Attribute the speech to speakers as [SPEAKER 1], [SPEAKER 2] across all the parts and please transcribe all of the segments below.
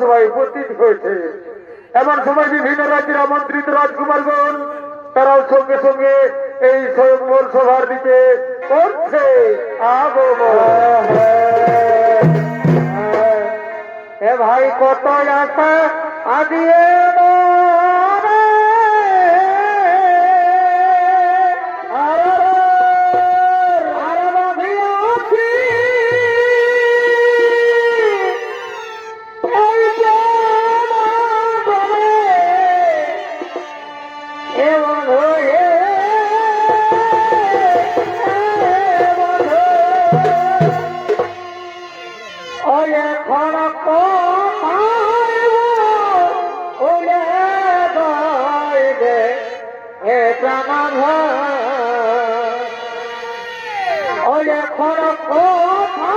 [SPEAKER 1] সভায় উপস্থিত হয়েছে। এমন সময় বিভিন্ন রাজ্যের আমন্ত্রিত রাজকুমারগণ, তারাও সঙ্গে সঙ্গে এই সৈমল সভার দিকে করছে আগমন। এ ভাই কত আশা আজিয়ে ওরে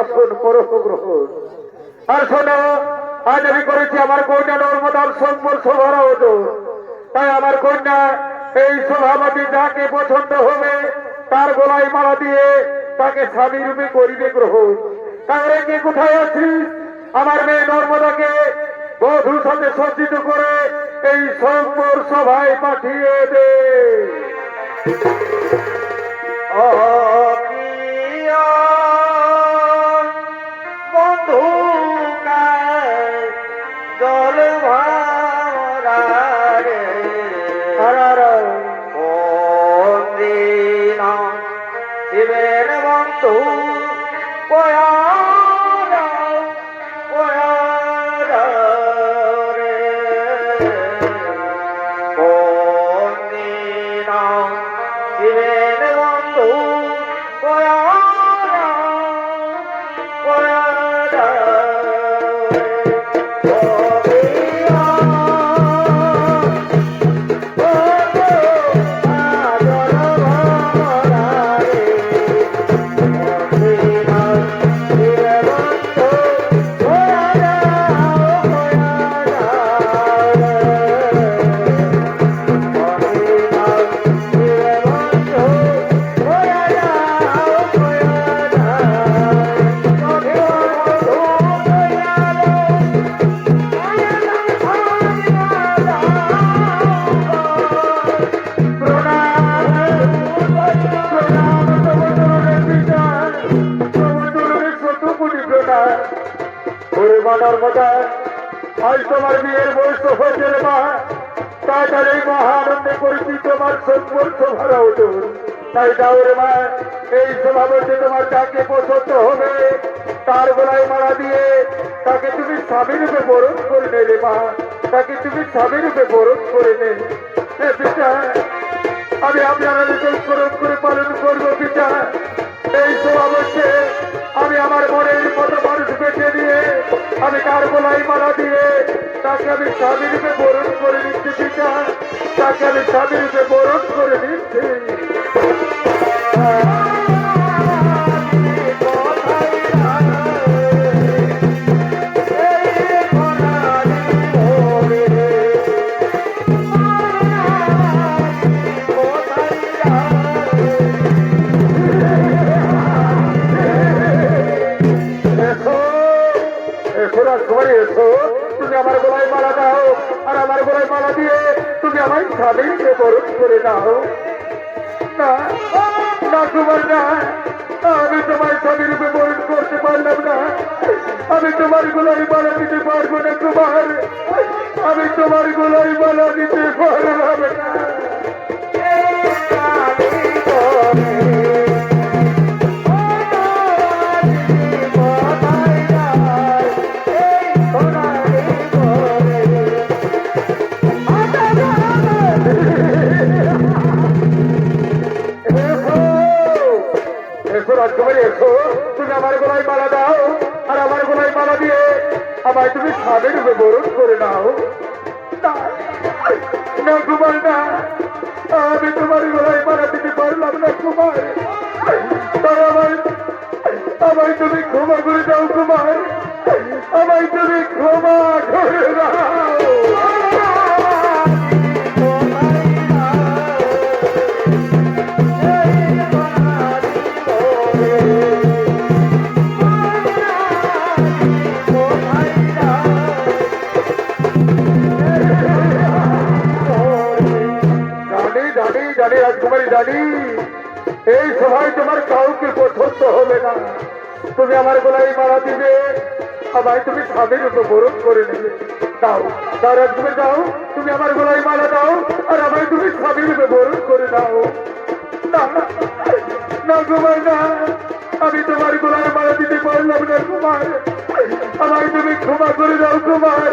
[SPEAKER 1] নিজ পরশ গ্রহণ আর শোনো, আজ আমি করেছি আমার কন্যা নর্মদার সভার আয়োজন তাই আমার কন্যা এই সভাপতি যাকে পছন্দ হবে, তার গলায় মালা দিয়ে তাকে স্বামী রূপে করিবে গ্রহণ তাহলে কে কোথায় আছিস আমার মেয়ে নর্মদাকে বধুর সাথে সজ্জিত করে এই সম্পর সভায় পাঠিয়ে দে। ও
[SPEAKER 2] তোমার সম্পর্ক ভরা উঠো তাই দাও রে মা, এই সভাপতি তোমার যাকে পছন্দ হবে, তার গলায় মারা দিয়ে তাকে তুমি স্বামী রূপে বরণ করে নে রে মা, তাকে তুমি স্বামী রূপে বরণ করে নে। পিতা, আমি আপনারা করণ করে পালন করব পিতা। এই সভাপতি আমি আমার মনের মতো মানুষ বেঁচে দিয়ে আমি কার গলায় মালা দিয়ে তাকে আমি স্বামী রূপে বরণ করে নিচ্ছি পিতা। তাকে আমি স্বামী রূপে বরণ করে নিচ্ছি বরণ করে দাও। না না কুমার না, আমি তোমার স্বামী রূপে বরণ করতে পারলাম না। আমি তোমার গোলাই মালা দিতে পারব না কুমার আমি তোমার গোলাই মালা দিতে পারলাম না। তুমি স্বামীর রূপে বরণ করে নাও। না, কুমার না। আমি তোমার গলায় মারা দিতে পারলাম না কুমার। আমায় আমায় তুমি ক্ষমা করে দাও কুমার। আমায় তুমি ক্ষমা করে দাও। তুমি আমার গলায় মারা দিবে। আমায় তুমি স্বামীর উপর করে নেবে। দাও দাও রাজকুমারী দাও, তুমি আমার গলায় মালা দাও, আর আমায় তুমি স্বামীর উপর করে দাও। না কুমার না আমি তোমার গলায় মালা দিতে পারলাম না কুমার আমায় তুমি ক্ষমা করে দাও কুমার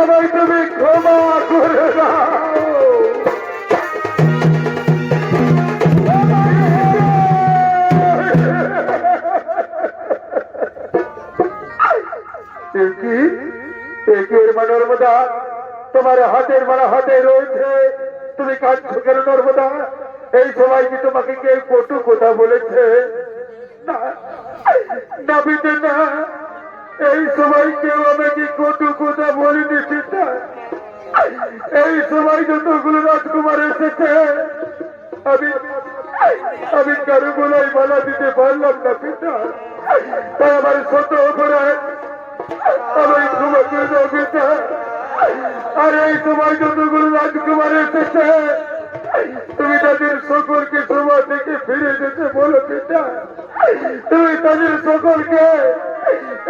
[SPEAKER 2] আমায় তুমি ক্ষমা করে দাও। কি তোমার হাতের হাতে রয়েছে। তুমি কেন নর্মদা? এই সময় কি তোমাকে কেউ কটু কথা বলেছে? এই কেউ কটু কথা সীতা এই যতগুলো রাজকুমার এসেছে, আমি আমি কারও গোলাই মালা দিতে পারলাম না পিতা তাই আমার আর সময় যতগুলো রাজকুমার এসেছে, তুমি তাদের সকলকে সভা থেকে ফিরে যেতে বলো পিতা। তুমি তাদের সকলকে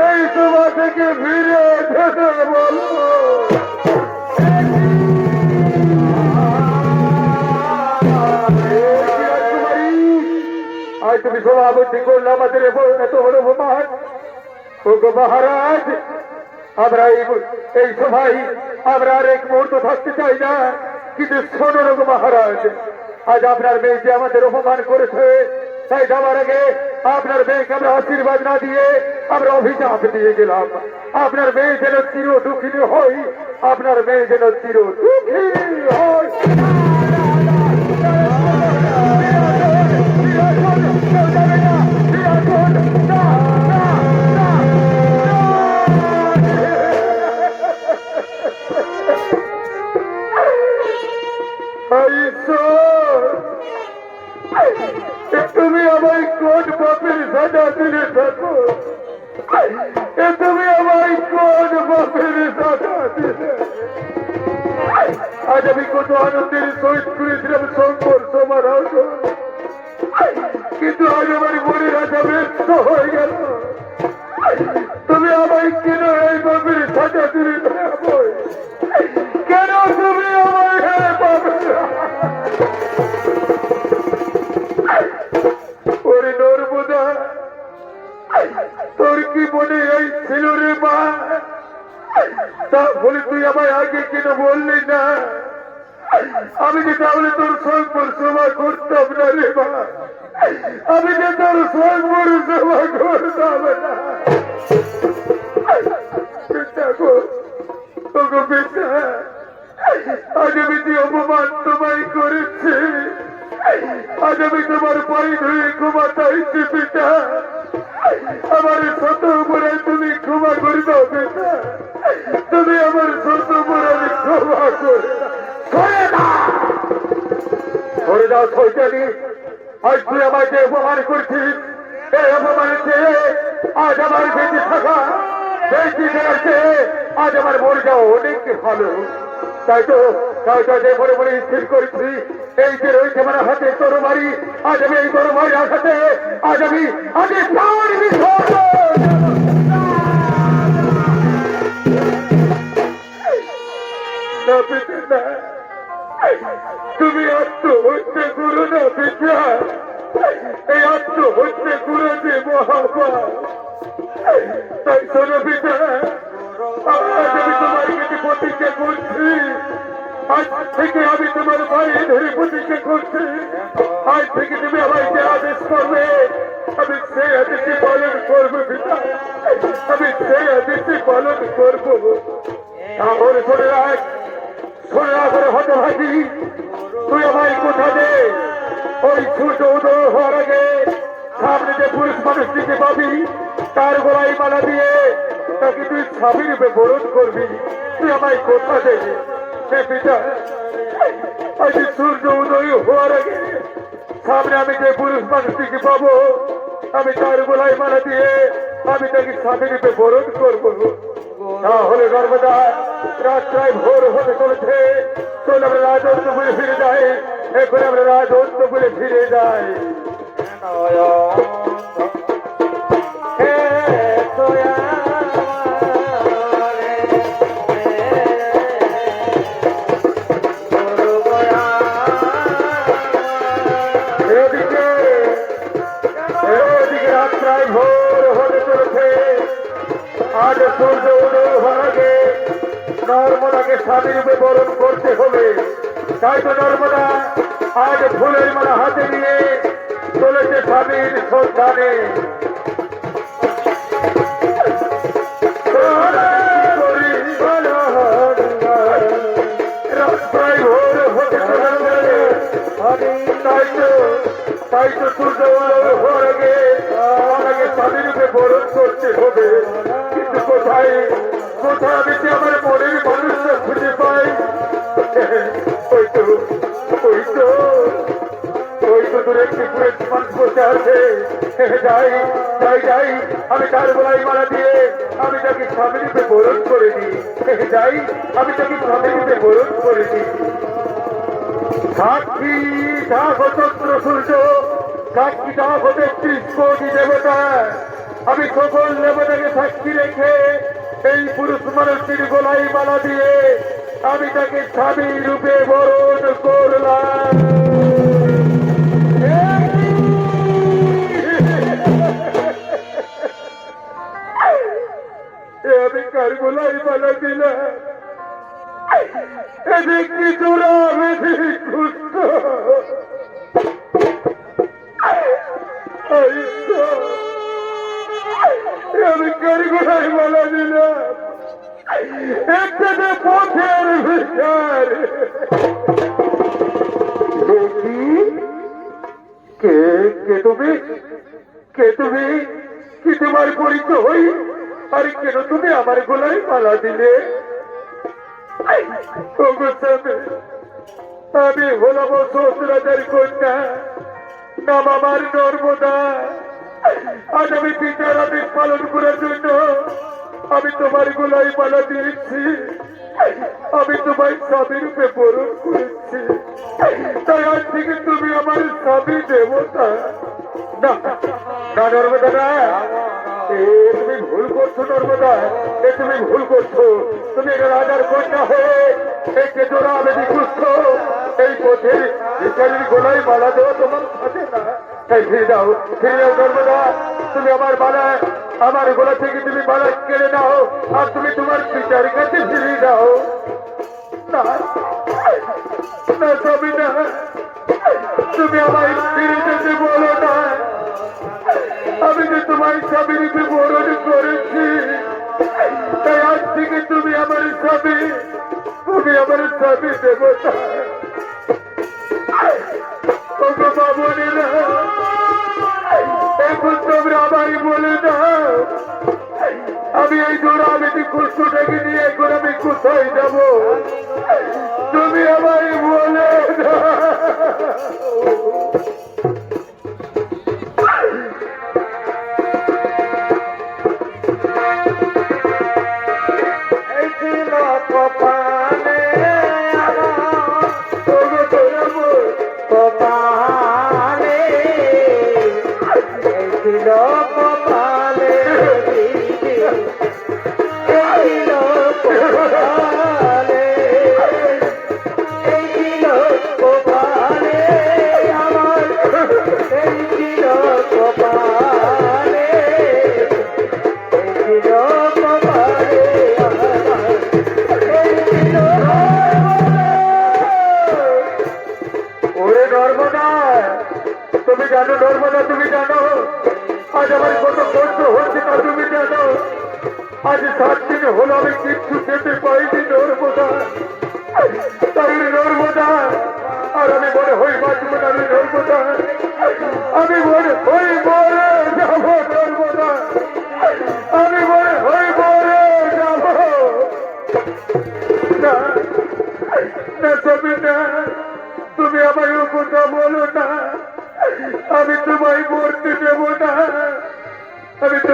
[SPEAKER 2] এই সভা থেকে ফিরে যেতে বলো। আজ তুমি সভাপতি করলে আমাদের এত বড় অপমান। ও গো মহারাজ আমরা এই সভায় আমরা আর এক মুহূর্ত থাকতে চাই না, কিন্তু শোনো গো মহারাজ, আজ আপনার মেয়ে যে আমাদের অপমান করেছে। তাই যাওয়ার আগে আপনার মেয়েকে আমরা আশীর্বাদ না দিয়ে আমরা অভিশাপ দিয়ে গেলাম। আপনার মেয়ে যেন চির দুঃখিনী হই আপনার মেয়ে যেন চির দুঃখিনী হয়। তুমি আমায় কোন বাপের সাজা দিলে থাকো তুমি আমায় কোন বাপের সাজা দিলে। আজ আমি কত আনন্দের সহিত করেছিলাম শঙ্কর তোমার কিন্তু আজ আমার মনের আশা ব্যস্ত হয়ে গেল। তুমি আমায় কেন এই বাপের সাজা দিলে কে তাহলে তুই আমায় আগে কেন বললি না। আমি যে তাহলে তোর সঙ্গর সেবা করতাম না রে মা। আমি যে তোর সঙ্গর সেবা করতাম না। আজ আমি যে অপমান তোমায় করেছি, আজ আমি তোমার পায়ে ধরে ক্ষমা চাইছি পিতা। আমার শত উপরে তুমি ক্ষমা করে দাও তুমি আমার শত উপরে ক্ষমা করে দাও। আজ তুই আমায় যে অপমান করছিস, এই আজ আমার বেঁচে থাকা, বেঁচে আজ আমার মরে যাওয়া অনেক ভালো। তাই তো তাই তো যে মনে মনে স্থির করছি। এই যে রয়েছে আমার হাতে তরবারি, আজ আমি এই তরবারি হাতে আজ আমি আজ প্রাণ তুমি আত্মহত্যা করো না পিতা এই আত্মহত্যা করে যে মহাপাপ। তাই শোনো পিতা থেকে আমি তোমার ভাই ধরে প্রতিজ্ঞা করছি। আজ থেকে তুমি আমায় যে আদেশ করবে, আমি সেই আদেশে পালন করব পিতা। আমি সেই আদেশে পালন করব। তাহলে শোনে রাখ শোনে রাখ করে হতে তুই আমায় কোথা দে? ওই সূর্য উদয় হওয়ার আগে সামনে যে পুরুষ মানুষটিকে পাবি, তার গলায় মালা দিয়ে তাকে তুই স্বামী রূপে বরণ করবি। তুই আমায় কোথা দে হে পিতা উদয় হওয়ার আগে সামনে আমি যে পুরুষ মানুষটিকে পাবো, আমি তার গোলায় মালা দিয়ে আমি তাকে স্বামী রূপে বরণ করব। তাহলে গর্বদা রাত্রায় ভোর হতে চলেছে, চল আমরা বলে ফিরে যাই এখন আমরা বলে ফিরে যাই। আজ সূর্য উদয় হওয়ার আগে নর্মদাকে স্বামী রূপে বরণ করতে হবে। তাই তো নর্মদা, আজ ফুলের মালা হাতে নিয়ে চলেছে স্বামীর সন্ধানে তাই তো সূর্য উদয় হওয়ার আগে আমাকে স্বামী রূপে বরণ করতে হবে। কোথায়? কোথায় আমি যে আমার মনের মানুষটা খুঁজে পাই? ওই তো ওই তো ওই তো দূরে একটি মানুষ বসে আছে। যাই যাই যাই, আমি তার গলায় মারা দিয়ে আমি তাকে স্বামী রূপে বরণ করে দিই। যাই, আমি তাকে স্বামী রূপে বরণ করে দিই। সাক্ষী চন্দ্র সূর্য, সাক্ষী ডাক হতে ত্রিশ কোটি দেবতা। আমি সকল দেবতাকে সাক্ষী রেখে এই পুরুষ মানুষটির গোলাই মালা দিয়ে আমি তাকে স্বামী রূপে বরণ করলাম। আমি কার দিলাম? সুস্থ আমি কারিগরাই বলা দিলাম একটা পথের ভিতর দেখি। কে কে তুমি? কে তুমি? কি তোমার পরিচয়? আর কেন তুমি আমার গোলায় মালা দিলে? আমি হলাম শ্বশুরাজার কন্যা। নাম আমার নর্মদা। আজ আমি পিতার আদেশ পালন করার জন্য আমি তোমার গোলাই মালা দিয়েছি। আমি তোমার স্বামী রূপে বরণ করেছি। তাই আজ থেকে তুমি আমার স্বামী দেবতা। না না, নর্মদা, না। তুমি ভুল করছ, নর্মদা। এ তুমি ভুল করছ। তুমি রাজার কন্যা হয়ে এই কেতরা আবেদি খুঁজছো। এই পথে গোলায় মালা দেওয়া তোমার সাথে না। তাই ফিরে দাও ফিরে দাও নর্মদা তুমি আমার মালা আমার গোলা থেকে তুমি মালা কেড়ে নাও, আর তুমি তোমার পিতার কাছে ফিরে দাও। না না স্বামী না, তুমি আমায় ফিরে যেতে বলো না। আমি যে তোমার স্বামীর বিবরণ করেছি, তাই আজ থেকে তুমি আমার স্বামী, তুমি আমার স্বামী দেবতা। ওগো বাবনেরা এখন তোমরা আমায় বলে দাও। আমি এই আমি কষ্টটাকে নিয়ে আমি কোথায় যাব? তুমি আমায় বলে দাও।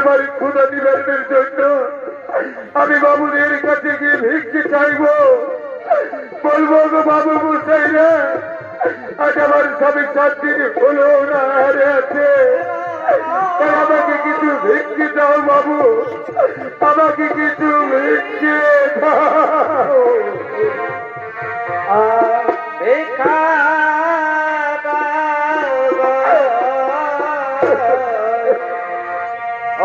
[SPEAKER 3] আমার
[SPEAKER 2] ক্ষুদা নিবারণের জন্য আমি বাবুদের কাছে গিয়ে ভিক্ষে চাইব। বলব গো বাবু মুসাইরা আজ আমার স্বামী চার দিন হলো না, হারে আছে। আমাকে কিছু ভিক্ষে দাও বাবু, আমাকে কিছু ভিক্ষে দাও। ভিক্ষা